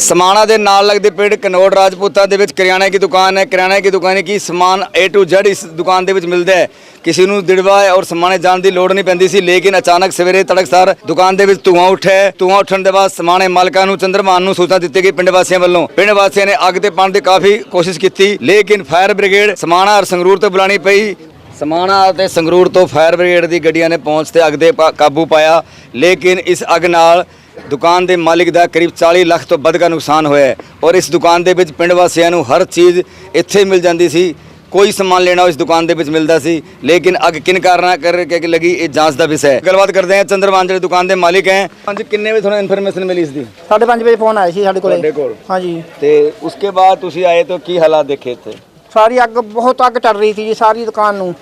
ਸਮਾਣਾ ਦੇ ਨਾਲ ਲੱਗਦੇ ਪਿੰਡ ਕਨੋੜ ਰਾਜਪੂਤਾਂ ਦੇ ਵਿੱਚ ਕਰਿਆਨੇ ਦੀ ਦੁਕਾਨ ਹੈ। ਕਰਿਆਨੇ ਦੀ ਦੁਕਾਨ ਕੀ ਸਮਾਨ A to Z ਇਸ ਦੁਕਾਨ ਦੇ ਵਿੱਚ ਮਿਲਦਾ ਹੈ। ਕਿਸੇ ਨੂੰ ਦਿੜਵਾ ਔਰ ਸਮਾਣੇ ਜਾਣ ਦੀ ਲੋੜ ਨਹੀਂ ਪੈਂਦੀ ਸੀ, ਲੇਕਿਨ ਅਚਾਨਕ ਸਵੇਰੇ ਤੜਕਸਾਰ ਦੁਕਾਨ ਦੇ ਵਿੱਚ ਧੂਆਂ ਉੱਠਿਆ ਹੈ। ਧੂਆਂ ਉੱਠਣ ਦੇ ਬਾਅਦ ਸਮਾਣੇ ਮਾਲਕਾਂ ਨੂੰ ਚੰਦਰਮਾਨ ਨੂੰ ਸੂਚਨਾ ਦਿੱਤੀ ਗਈ ਪਿੰਡ ਵਾਸੀਆਂ ਵੱਲੋਂ। ਪਿੰਡ ਵਾਸੀਆਂ ਨੇ ਅੱਗ ਤੇ ਪਾਉਣ ਦੀ ਕਾਫੀ ਕੋਸ਼ਿਸ਼ ਕੀਤੀ, ਲੇਕਿਨ ਫਾਇਰ ਬ੍ਰਿਗੇਡ ਸਮਾਣਾ ਔਰ ਸੰਗਰੂਰ ਤੋਂ ਬੁਲਾਣੀ ਪਈ। ਸਮਾਣਾ ਅਤੇ ਸੰਗਰੂਰ ਤੋਂ ਫਾਇਰ ਬ੍ਰਿਗੇਡ ਦੀ ਗੱਡੀਆਂ ਨੇ ਪਹੁੰਚ ਤੇ ਅੱਗ ਦੇ ਪਾ- ਕਾਬੂ ਪਾਇਆ, ਲੇਕਿਨ ਇਸ ਅੱਗ ਨਾਲ ਦੁਕਾਨ ਦੇ ਮਾਲਿਕ ਦਾ ਕਰੀਬ 40 ਲੱਖ ਤੋਂ ਵੱਧ ਦਾ ਨੁਕਸਾਨ ਹੋਇਆ ਹੈ ਔਰ ਇਸ ਦੁਕਾਨ ਦੇ ਵਿੱਚ ਪਿੰਡ ਵਾਸੀਆਂ ਨੂੰ ਹਰ ਚੀਜ਼ ਇੱਥੇ ਮਿਲ ਜਾਂਦੀ ਸੀ। ਕੋਈ ਸਮਾਨ ਲੈਣਾ ਇਸ ਦੁਕਾਨ ਦੇ ਵਿੱਚ ਮਿਲਦਾ ਸੀ ਲੇਕਿਨ ਅੱਗ ਕਿਨ ਕਾਰਨਾਂ ਕਰਕੇ ਲੱਗੀ ਇਹ ਜਾਂਚ ਦਾ ਵਿਸ਼ਾ ਹੈ। ਗੱਲਬਾਤ ਕਰਦੇ ਹਾਂ ਚੰਦਰਮਾਨ ਜਿਹੜੇ ਦੁਕਾਨ ਦੇ ਮਾਲਿਕ ਹੈ। ਹਾਂਜੀ ਕਿੰਨੇ ਵਜੇ ਤੁਹਾਨੂੰ ਇਨਫੋਰਮੇਸ਼ਨ ਮਿਲੀ ਇਸ ਦੀ? ਸਾਢੇ ਪੰਜ ਵਜੇ ਫੋਨ ਆਇਆ ਸੀ ਸਾਡੇ ਕੋਲੇ। ਤੁਹਾਡੇ ਕੋਲ? ਹਾਂਜੀ। ਤੇ ਉਸਕੇ ਬਾਅਦ ਤੁਸੀਂ ਆਏ ਤਾਂ ਕੀ ਹਾਲਾਤ ਦੇਖੇ ਇੱਥੇ? ਸਾਰੀ ਅੱਗ ਬਹੁਤ ਅੱਗ ਚੱਲ ਰਹੀ ਸੀ ਜੀ ਸਾਰੀ ਦੁਕਾਨ ਨੂੰ।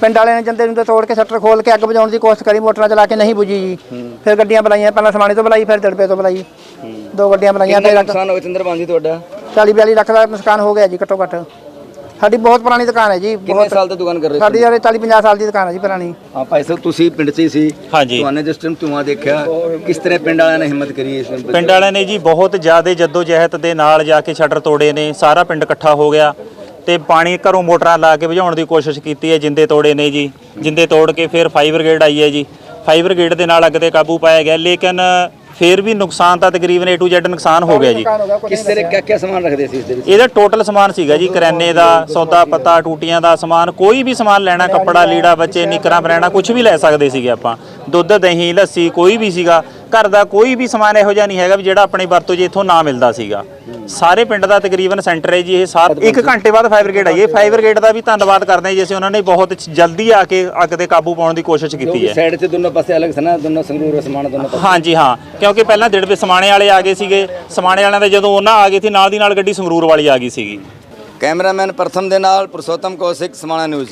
ਪਿੰਡ ਵਾਲਿਆਂ ਨੇ ਜੰਦੇ ਨੂੰ ਤੇ ਤੋੜ ਕੇ ਸ਼ਟਰ ਖੋਲ ਕੇ ਅੱਗ ਬੁਝਾਉਣ ਦੀ ਕੋਸ਼ਿਸ਼ ਕਰੀ ਮੋਟਰਾਂ ਚਲਾ ਕੇ ਨਹੀਂ ਬੁਝੀ ਜੀ। ਫਿਰ ਗੱਡੀਆਂ ਬੁਲਾਈਆਂ ਪਹਿਲਾਂ ਸਮਾਣੇ ਤੋਂ ਬੁਲਾਈ ਫਿਰ ਦੜਪੇ ਤੋਂ ਬੁਲਾਈ। ਦੋ ਗੱਡੀਆਂ ਬੁਲਾਈਆਂ ਫਿਰ ਨੁਕਸਾਨ ਹੋਇਆ ਚੰਦਰਮਾਨ ਜੀ ਤੁਹਾਡਾ? 40 42 ਲੱਖ ਦਾ ਨੁਕਸਾਨ ਹੋ ਗਿਆ ਜੀ ਘੱਟੋ ਘੱਟ। ਸਾਡੀ ਬਹੁਤ ਪੁਰਾਣੀ ਦੁਕਾਨ ਹੈ ਜੀ ਕਿੰਨੇ ਬਹੁਤ ਸਾਲ ਤੋਂ ਦੁਕਾਨ ਕਰ ਰਹੇ ਸਾਡੀ ਯਾਰ 40 50 ਸਾਲ ਦੀ ਦੁਕਾਨ ਹੈ ਜੀ ਪੁਰਾਣੀ। ਹਾਂ ਭਾਈ ਸਾਹਿਬ ਤੁਸੀਂ ਪਿੰਡ 'ਚ ਹੀ ਸੀ। ਹਾਂਜੀ। ਤੁਹਾਨੂੰ ਜਿਸ ਟਾਈਮ ਧੂਆਂ ਦੇਖਿਆ ਕਿਸ ਤਰ੍ਹਾਂ ਪਿੰਡ ਵਾਲਿਆਂ ਨੇ ਹਿੰਮਤ ਕਰੀ ਇਸ ਪਿੰਡ ਵਾਲਿਆਂ ਨੇ ਜੀ ਬਹੁਤ ਜ਼ਿਆਦਾ ਜਹਿਦ ਦੇ ਨਾਲ ਜਾ ਕੇ ਸ਼ਟਰ ਤੋੜੇ ਨੇ ਸਾਰਾ ਪਿੰਡ ਇਕੱਠਾ ਹੋ ਗਿਆ। ਤੇ ਪਾਣੀ ਘਰੋਂ ਮੋਟਰਾਂ ਲਾ ਕੇ ਬੁਝਾਉਣ ਦੀ ਕੋਸ਼ਿਸ਼ ਕੀਤੀ ਹੈ ਜਿੰਦੇ ਤੋੜੇ ਨੇ ਜੀ। ਜਿੰਦੇ ਤੋੜ ਕੇ ਫਿਰ ਫਾਈਰ ਬ੍ਰਿਗੇਡ ਆਈ ਹੈ ਜੀ। ਫਾਈਰ ਬ੍ਰਿਗੇਡ ਦੇ ਨਾਲ ਅੱਗ ਤੇ ਕਾਬੂ ਪਾਇਆ ਗਿਆ ਲੇਕਿਨ ਫਿਰ ਵੀ ਨੁਕਸਾਨ ਤਾਂ ਤਕਰੀਬਨ A to Z ਨੁਕਸਾਨ ਹੋ ਗਿਆ ਜੀ। ਕਿਸ ਤਰ੍ਹਾਂ ਕਿਆ ਕਿਆ ਸਮਾਨ ਰੱਖਦੇ ਸੀ ਇਸ ਦੇ ਵਿੱਚ? ਇਹਦਾ ਟੋਟਲ ਸਮਾਨ ਸੀਗਾ ਜੀ ਕਰਿਆਨੇ ਦਾ ਸੌਦਾ ਪੱਤਾ ਟੂਟੀਆਂ ਦਾ ਸਮਾਨ ਕੋਈ ਵੀ ਸਮਾਨ ਲੈਣਾ ਕੱਪੜਾ ਲੀੜਾ ਬੱਚੇ ਨਿਕਰਾਂ ਬਰੈਣਾ ਕੁਝ ਵੀ ਲੈ ਸਕਦੇ ਸੀਗੇ ਆਪਾਂ। ਦੁੱਧ ਦਹੀਂ ਲੱਸੀ ਕੋਈ ਵੀ ਸੀਗਾ ਘਰ ਦਾ ਕੋਈ ਵੀ ਸਮਾਨ ਇਹੋ ਜਿਹਾ ਨਹੀਂ ਹੈਗਾ ਵੀ ਜਿਹੜਾ ਆਪਣੀ ਵਰਤੋਂ 'ਚ ਇੱਥੋਂ ਨਾ ਮਿਲਦਾ ਸੀਗਾ। ਸਾਰੇ ਪਿੰਡ ਦਾ ਤਕਰੀਬਨ ਸੈਂਟਰ ਹੈ ਜੀ ਇਹ। ਸਾਰ ਇੱਕ ਘੰਟੇ ਬਾਅਦ ਫਾਇਰ ਬ੍ਰਿਗੇਡ ਆਈ ਹੈ। ਫਾਇਰ ਬ੍ਰਿਗੇਡ ਦਾ ਵੀ ਧੰਨਵਾਦ ਕਰਦੇ ਹਾਂ ਜੀ ਅਸੀਂ ਉਹਨਾਂ ਨੇ ਬਹੁਤ ਜਲਦੀ ਆ ਕੇ ਅੱਗ ਤੇ ਕਾਬੂ ਪਾਉਣ ਦੀ ਕੋਸ਼ਿਸ਼ ਕੀਤੀ ਹੈ। ਸਾਈਡ 'ਚ ਦੋਨੋਂ ਪਾਸੇ ਅਲੱਗ ਸੀ ਨਾ ਦੋਨੋਂ ਸੰਗਰੂਰ ਸਮਾਨ ਦੋਨੋਂ ਪਾਸੇ। ਹਾਂਜੀ ਹਾਂ। ਕਿਉਂਕਿ ਪਹਿਲਾਂ ਦਿੜਵੇ ਸਮਾਣੇ ਵਾਲੇ ਆ ਗਏ ਸੀਗੇ ਸਮਾਣੇ ਵਾਲਿਆਂ ਦੇ ਜਦੋਂ ਉਹਨਾਂ ਆ ਗਏ ਸੀ ਨਾਲ ਦੀ ਨਾਲ ਗੱਡੀ ਸੰਗਰੂਰ ਵਾਲੀ ਆ ਗਈ ਸੀਗੀ। ਕੈਮਰਾਮੈਨ ਪ੍ਰਥਮ ਦੇ ਨਾਲ ਪੁਰਸ਼ੋਤਮ ਕੌਸ਼ਿਕ ਸਮਾਣਾ ਨਿਊਜ਼।